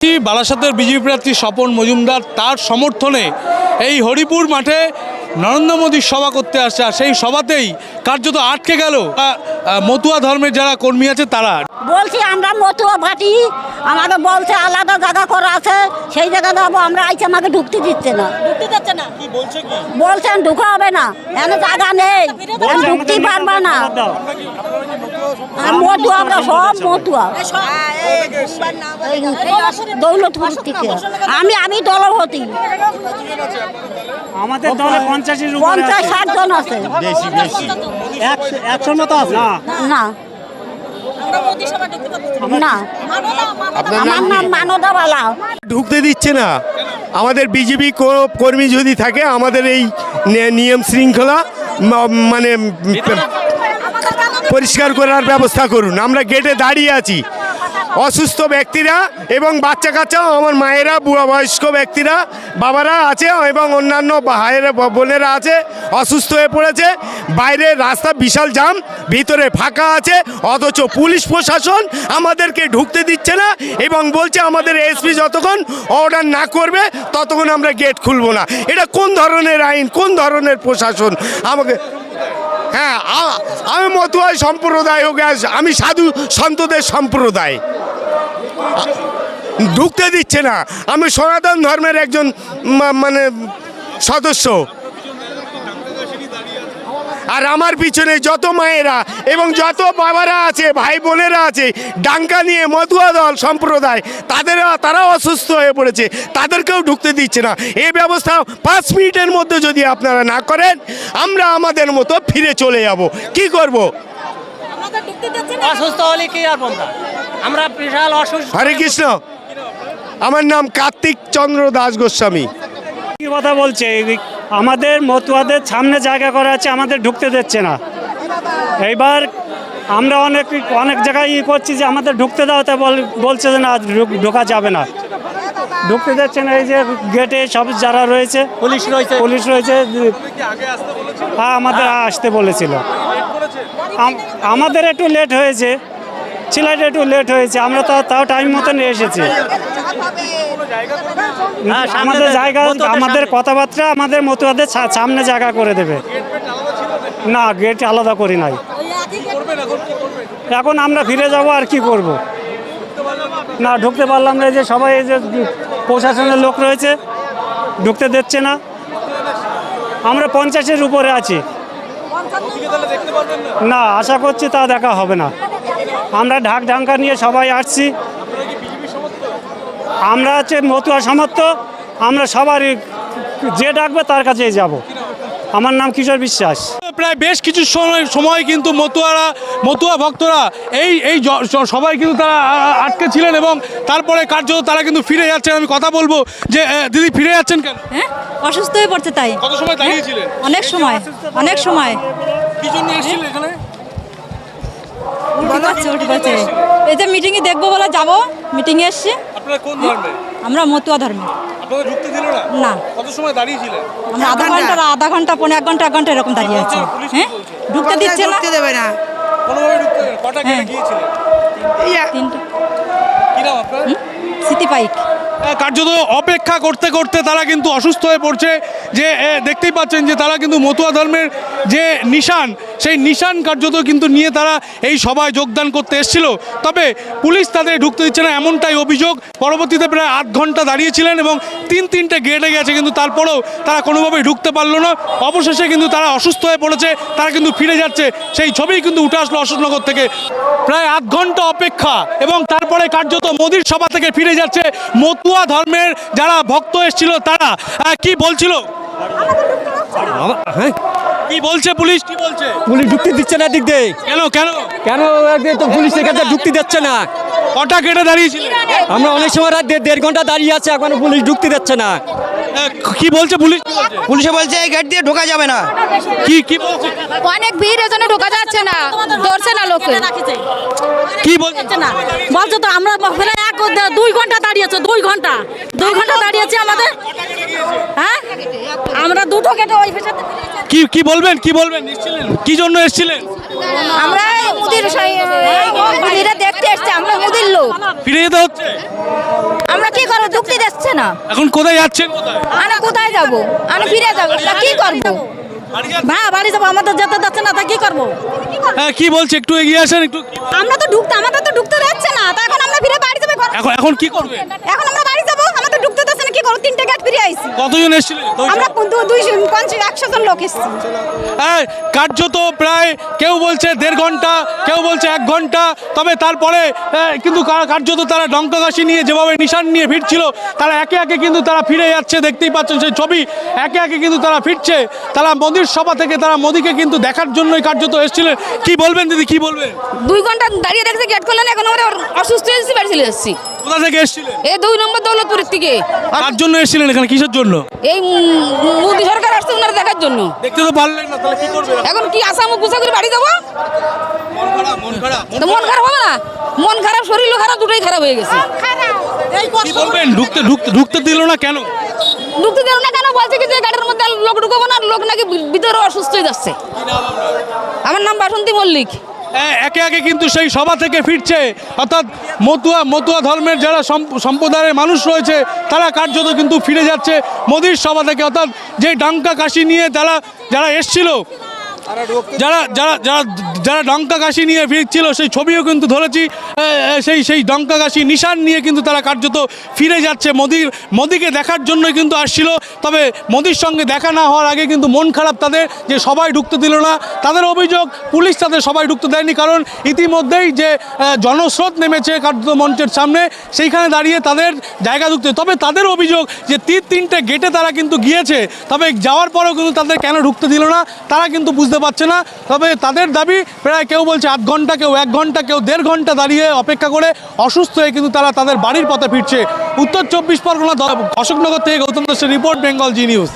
বারাসাতের বিজেপি প্রার্থী স্বপন মজুমদার তার সমর্থনে এই হরিপুর মাঠে নরেন্দ্র মোদীর সভা করতে আসছে আর সেই সভাতেই কার্যত আটকে গেল মতুয়া ধর্মের যারা কর্মী আছে তারা। বলছি আমরা মতুয়া ভাটি। আমাকে বলছে আলাদা জায়গা করা আছে। সেই জায়গা যাব আমরা আইছি আমাকে ঢুকতে দিচ্ছে না। ঢুকতে দিচ্ছে না? কি বলছে কি? বলছেন ঢুকা হবে না। এখানে জায়গা নেই। ঢুকতে পারবা না। আর মতুয়া আমরা সব মতুয়া। দৌলতপুর থেকে আমি আমি দলভতি আমাদের দলে পঞ্চাশের পঞ্চাশ। ষাট জন আছে। একশো- একশোর মতো আছে? না। না। না আমার নাম মানদাবালা। ঢুকতে দিচ্ছে না। আমাদের বিজেপি কর্মী যদি থাকে আমাদের এই নিয়ম শৃঙ্খলা মানে পরিষ্কার করার ব্যবস্থা করুন। আমরা গেটে দাঁড়িয়ে আছি। অসুস্থ ব্যক্তিরা এবং বাচ্চা কাচ্চা আমার মায়েরা, বুড়া বয়স্ক ব্যক্তিরা, বাবারা আছে এবং অন্যান্য ভাইয়েরা বোনেরা আছে, অসুস্থ হয়ে পড়েছে। বাইরে রাস্তা বিশাল জাম, ভিতরে ফাঁকা আছে, অথচ পুলিশ প্রশাসন আমাদেরকে ঢুকতে দিচ্ছে না এবং বলছে আমাদের এসপি যতক্ষণ অর্ডার না করবে, ততক্ষণ আমরা গেট খুলবো না। এটা কোন ধরনের আইন, কোন ধরনের প্রশাসন? আমাকে হ্যাঁ আমি মতুয়াই সম্প্রদায় হোক আমি সাধু সন্তদের সম্প্রদায়। ঢুকতে দিচ্ছে না। আমি সনাতন ধর্মের একজন মানে সদস্য। আর আমার পিছনে যত মায়েরা এবং যত বাবারা আছে ভাই বোনেরা আছে ডাঙ্কা নিয়ে মতুয়া দল সম্প্রদায় তাদের তারাও অসুস্থ হয়ে পড়েছে তাদেরকেও ঢুকতে দিচ্ছে না। এ ব্যবস্থা পাঁচ মিনিটের মধ্যে যদি আপনারা না করেন আমরা আমাদের মতো ফিরে চলে যাব। কি করব? অসুস্থ হলে কি আর বলতাম আমরা বিশাল অসুস্থ। হরে কৃষ্ণ। আমার নাম কার্তিক চন্দ্র দাস গোস্বামী। কি কথা বলছে? এই- আমাদের মতুয়াদের সামনে জায়গা করা আছে আমাদের ঢুকতে দিচ্ছে না। এইবার আমরা অনেক অনেক জায়গায় ই করছি যে আমাদের ঢুকতে দাও তা বল- বলছে যে না ঢুক- ঢোকা যাবে না। ঢুকতে দিচ্ছে না এই যে গেটে সব যারা রয়েছে পুলিশ রয়েছে। পুলিশ রয়েছে হ্যাঁ আমাদের আসতে বলেছিল। আমাদের একটু লেট হয়েছে। সিলাইট একটু লেট হয়েছে আমরা তো তাও টাইম মতন এসেছি। হ্যাঁ, আমাদের জায়গা আমাদের কথাবার্তা আমাদের মতুয়াদের সামনে জায়গা করে দেবে। না গেট আলাদা করি নাই। এখন আমরা ফিরে যাব আর কি করব। না ঢুকতে পারলাম না এই যে সবাই এই যে প্রশাসনের লোক রয়েছে ঢুকতে দিচ্ছে না। আমরা পঞ্চাশের উপরে আছি। না আশা করছি তা দেখা হবে না। আমরা ঢাক ঢাঙ্কা নিয়ে সবাই আসছি। আমরা হচ্ছে মতুয়া সমর্থ আমরা সবারই যে ডাকবে তার কাছেই যাব। আমার নাম কিশোর বিশ্বাস। প্রায় বেশ কিছু সময় সময় কিন্তু মতুয়ারা মতুয়া ভক্তরা এই এই সবাই কিন্তু তারা আটকে ছিলেন এবং তারপরে কার্যত তারা কিন্তু ফিরে যাচ্ছেন। আমি কথা বলব যে দিদি ফিরে যাচ্ছেন কেন? হ্যাঁ? অসুস্থ হয়ে পড়ছে তাই। কত সময় দাঁড়িয়েছিলেন? অনেক সময় অনেক সময়। কি জন্য এসেছিলেন এখানে? এই যে মিটিংয়ে দেখব বলে যাব। মিটিংয়ে এসছি। আপনারা কোন ধর্মে? আমরা মতুয়া ধর্মে। আপনাদের ঢুকতে দিল না? কত সময় দাঁড়িয়েছিলেন আমরা আধা ঘণ্টা আধা ঘণ্টা পনেরো এক ঘণ্টা এক ঘণ্টা এরকম দাঁড়িয়ে আছি। হ্যাঁ? ঢুকতে দিচ্ছে না? দেবে না? হ্যাঁ। সিটি পাইক। হ্যাঁ, কার্যত অপেক্ষা করতে করতে তারা কিন্তু অসুস্থ হয়ে পড়ছে। যে দেখতেই পাচ্ছেন যে তারা কিন্তু মতুয়া ধর্মের যে নিশান, সেই নিশান কার্যত কিন্তু নিয়ে তারা এই সভায় যোগদান করতে এসেছিল। তবে পুলিশ তাদের ঢুকতে দিচ্ছে না, এমনটাই অভিযোগ। পরবর্তীতে প্রায় আধ ঘণ্টা দাঁড়িয়েছিলেন এবং তিন তিনটে গেটে গেছে কিন্তু তারপরেও তারা কোনোভাবেই ঢুকতে পারল না। অবশেষে কিন্তু তারা অসুস্থ হয়ে পড়েছে, তারা কিন্তু ফিরে যাচ্ছে। সেই ছবি কিন্তু উঠে আসলো অশোকনগর থেকে। প্রায় আধ ঘণ্টা অপেক্ষা এবং তারপরে কার্যত মোদির সভা থেকে ফিরে যাচ্ছে মতুয়া ধর্মের যারা ভক্ত এসেছিল তারা। কি বলছিল? হ্যাঁ? কি বলছে পুলিশ? কি বলছে? পুলিশ ঢুকতে দিচ্ছে না দিক দিয়ে। কেন কেন? কেন একদিন তো পুলিশ এখানে ঢুকতে দিচ্ছে না? কটা গেটে দাঁড়িয়েছিলেন আমরা অনেক সময় রাত দেড়- দেড় ঘণ্টা দাঁড়িয়ে আছে এখনও পুলিশ ঢুকতে দিচ্ছে না। কি বলছে পুলিশ? পুলিশে বলছে এই গেট দিয়ে ঢোকা যাবে না। কি কি বলছে? অনেক ভিড় এজন্য ঢোকা যাচ্ছে না। ধরছে না লোকে। কি বলছে? না বলছো তো আমরা দুই ঘণ্টা দাঁড়িয়েছে দুই ঘণ্টা। দুই ঘণ্টা দাঁড়িয়েছে আমাদের। হ্যাঁ? আমরা দুটো গেটে ওই কি কি বলবেন কি বলবেন? কি জন্য এসেছিলেন? আমরা মুদির মুদিরা দেখতে এসছি আমরা মুদির লোক। ফিরে যেতে হচ্ছে? আমরা কি করব? ঢুকতে দিচ্ছে না। এখন কোথায় যাচ্ছেন কোথায়? আমরা কোথায় যাব? আমরা ফিরে যাব। কি করব? হ্যাঁ বাড়ি যাব আমাদের যেতে যাচ্ছে না তা কি করব? হ্যাঁ কি বলছে? একটু এগিয়ে আসেন একটু আমরা তো ঢুকতে আমাদের তো ঢুকতে যাচ্ছে না। তা এখন আমরা ফিরে বাড়ি এখন এখন কি করবে? এখন আমরা বাড়ি যাব আমাদের ঢুকতে দিচ্ছে না কি করব তিনটে গেট ফিরে আইছি। কতজন এসেছিলেন আমরা দুইশো পঞ্চাশ একশো জন লোক এসেছি। কার্যত প্রায় কেউ বলছে দেড় ঘণ্টা কেউ বলছে এক ঘণ্টা তবে তারপরে কিন্তু কার্যত তারা ডঙ্কাকাশি নিয়ে যেভাবে নিশান নিয়ে ফিরছিল তারা একে একে কিন্তু তারা ফিরে যাচ্ছে দেখতেই পাচ্ছেন সেই ছবি। একে একে কিন্তু তারা ফিরছে তারা মোদির সভা থেকে তারা মোদিকে কিন্তু দেখার জন্যই কার্যত এসেছিলেন। কি বলবেন দিদি কি বলবেন? দুই ঘণ্টা দাঁড়িয়ে দেখতে গেট করলেন এখন আমরা অসুস্থ হয়ে এসেছি বাড়ি চলে এসেছি কোথা থেকে এসেছিলেন? এই দুই নম্বর দৌলতপুরের থেকে জন্য এসেছিলেন এখানে? কিসের জন্য? এই মোদি সরকার আসছে ওনারা দেখার জন্য। দেখতে তো পারলেন না তাহলে কি করবেন এখন কি আসামু গুছা করে বাড়ি যাব? মন খারাপ তো মন খারাপ। হবে না? মন খারাপ শরীরও খারাপ দুটোই খারাপ হয়ে গেছে। কি বলবেন? ঢুকতে ঢুকতে ঢুকতে দিল না কেন? ঢুকতে দেব না কেন? বলছে কি যে গাড়ির মধ্যে লোক ঢুকাবো না লোক নাকি ভিতরে অসুস্থ হয়ে যাচ্ছে। আমার নাম বাসন্তী মল্লিক। একে একে কিন্তু সেই সভা থেকে ফিরছে। অর্থাৎ মতুয়া মতুয়া ধর্মের যারা সম্প- সম্প্রদায়ের মানুষ রয়েছে, তারা কার্যত কিন্তু ফিরে যাচ্ছে মোদির সভা থেকে। অর্থাৎ যে ডাঙ্কা কাশি নিয়ে তারা, যারা এসছিল যারা যারা যারা যারা ডঙ্কা কাশি নিয়ে ফিরছিল সেই ছবিও কিন্তু ধরেছি। সেই সেই ডঙ্কা কাশি নিশান নিয়ে কিন্তু তারা কার্যত ফিরে যাচ্ছে। মোদির মোদিকে দেখার জন্যই কিন্তু আসছিল। তবে মোদির সঙ্গে দেখা না হওয়ার আগে কিন্তু মন খারাপ তাদের যে সবাই ঢুকতে দিল না। তাদের অভিযোগ পুলিশ তাদের সবাই ঢুকতে দেয়নি কারণ ইতিমধ্যেই যে জনস্রোত নেমেছে কার্যত মঞ্চের সামনে সেইখানে দাঁড়িয়ে তাদের জায়গা ঢুকতে তবে তাদের অভিযোগ যে তিন তিনটে গেটে তারা কিন্তু গিয়েছে তবে যাওয়ার পরেও কিন্তু তাদের কেন ঢুকতে দিল না তারা কিন্তু বুঝতে পারছে না। তবে তাদের দাবি, প্রায় কেউ বলছে আধ ঘণ্টা, কেউ এক ঘণ্টা, কেউ দেড় ঘণ্টা দাঁড়িয়ে অপেক্ষা করে অসুস্থ হয়ে কিন্তু তারা তাদের বাড়ির পথে ফিরছে। উত্তর চব্বিশ পরগনা অশোকনগর থেকে গৌতম দাসের রিপোর্ট, বেঙ্গল জি নিউজ।